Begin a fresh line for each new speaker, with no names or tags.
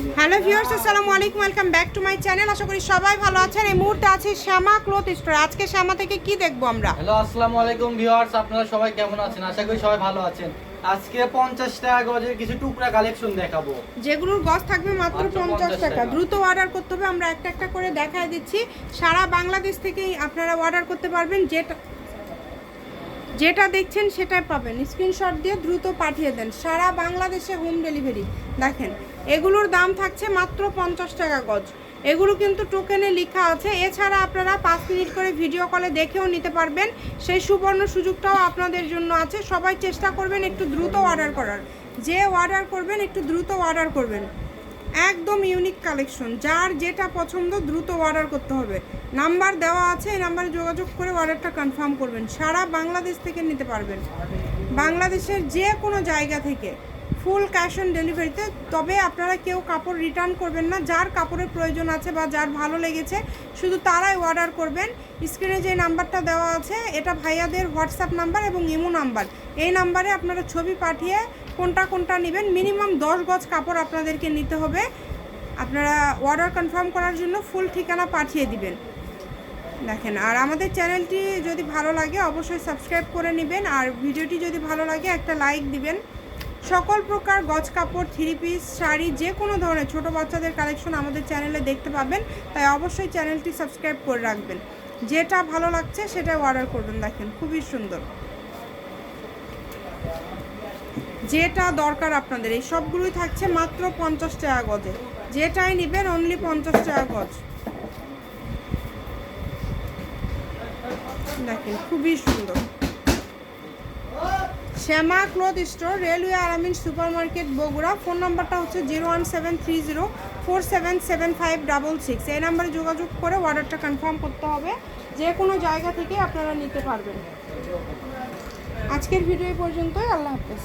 Hello viewers আসসালামু আলাইকুম welcome back to my channel. আশা করি সবাই ভালো আছেন। এই মুহূর্তে আছি শ্যামা ক্লথ স্টোর। আজকে শ্যামা থেকে কি দেখব আমরা?
হ্যালো আসসালামু আলাইকুম ভিউয়ার্স আপনারা সবাই কেমন আছেন? আশা করি সবাই ভালো আছেন। আজকে পঞ্চাশ টাকা গজের কিছু টুকরা কালেকশন দেখাবো।
যেগুলোর গজ থাকবে মাত্র
মাত্র
পঞ্চাশ
50
টাকা।
টাকা।
দ্রুত অর্ডার করতে হবে। আমরা একটা একটা করে দেখায় দিচ্ছি। সারা বাংলাদেশ থেকেই আপনারা অর্ডার করতে পারবেন। যেটা যেটা দেখছেন সেটাই পাবেন। স্ক্রিনশট দিয়ে দ্রুত পাঠিয়ে দেন। সারা বাংলাদেশে হোম ডেলিভারি দেখেন, এগুলোর দাম থাকছে মাত্র পঞ্চাশ টাকা গজ। এগুলো কিন্তু টোকেনে লেখা আছে। এছাড়া আপনারা পাঁচ মিনিট করে ভিডিও কলে দেখেও নিতে পারবেন। সেই সুবর্ণ সুযোগটাও আপনাদের জন্য আছে। সবাই চেষ্টা করবেন একটু দ্রুত অর্ডার করার। যে অর্ডার করবেন, একটু দ্রুত অর্ডার করবেন। একদম ইউনিক কালেকশন যার যেটা পছন্দ দ্রুত অর্ডার করতে হবে। নাম্বার দেওয়া আছে, এই নাম্বারে যোগাযোগ করে অর্ডারটা কনফার্ম করবেন। সারা বাংলাদেশ থেকে নিতে পারবেন। বাংলাদেশের যে কোনো জায়গা থেকে। ফুল ক্যাশ অন ডেলিভারিতে। তবে আপনারা কেউ কাপড় রিটার্ন করবেন না। যার কাপড়ের প্রয়োজন আছে বা যার ভালো লেগেছে, শুধু তারাই অর্ডার করবেন। স্ক্রিনে যে নাম্বারটা দেওয়া আছে, এটা ভাইয়াদের হোয়াটসঅ্যাপ নাম্বার এবং ইমো নাম্বার। এই নাম্বারে আপনারা ছবি পাঠিয়ে কোনটা কোনটা নেবেন। মিনিমাম দশ গজ কাপড় আপনাদেরকে নিতে হবে। আপনারা অর্ডার কনফার্ম করার জন্য ফুল ঠিকানা পাঠিয়ে দিবেন। দেখেন, আর আমাদের চ্যানেলটি যদি ভালো লাগে, অবশ্যই সাবস্ক্রাইব করে নেবেন। আর ভিডিওটি যদি ভালো লাগে, একটা লাইক দিবেন। সকল প্রকার গজ কাপড়, থ্রি পিস, শাড়ি, যে কোনো ধরনের ছোট বাচ্চাদের কালেকশন আমাদের চ্যানেলে দেখতে পাবেন। তাই অবশ্যই চ্যানেলটি সাবস্ক্রাইব করে রাখবেন। যেটা ভালো লাগছে সেটা অর্ডার করবেন, দেখেন, খুবই সুন্দর। যেটা দরকার আপনাদের, এই সবগুলোই থাকছে মাত্র পঞ্চাশ টাকা গজে। যেটাই নেবেন অনলি পঞ্চাশ টাকা গজ। দেখেন, খুবই সুন্দর। শ্যামা ক্লোথ স্টোর, রেলওয়ে আরামিন সুপার মার্কেট বগুড়া। ফোন নাম্বারটা হচ্ছে zero one seven three zero four seven seven five double six. এই নাম্বারে যোগাযোগ করে অর্ডারটা কনফার্ম করতে হবে। যে কোনো জায়গা থেকে আপনারা নিতে পারবেন। আজকের ভিডিও পর্যন্তই। আল্লাহ হাফেজ।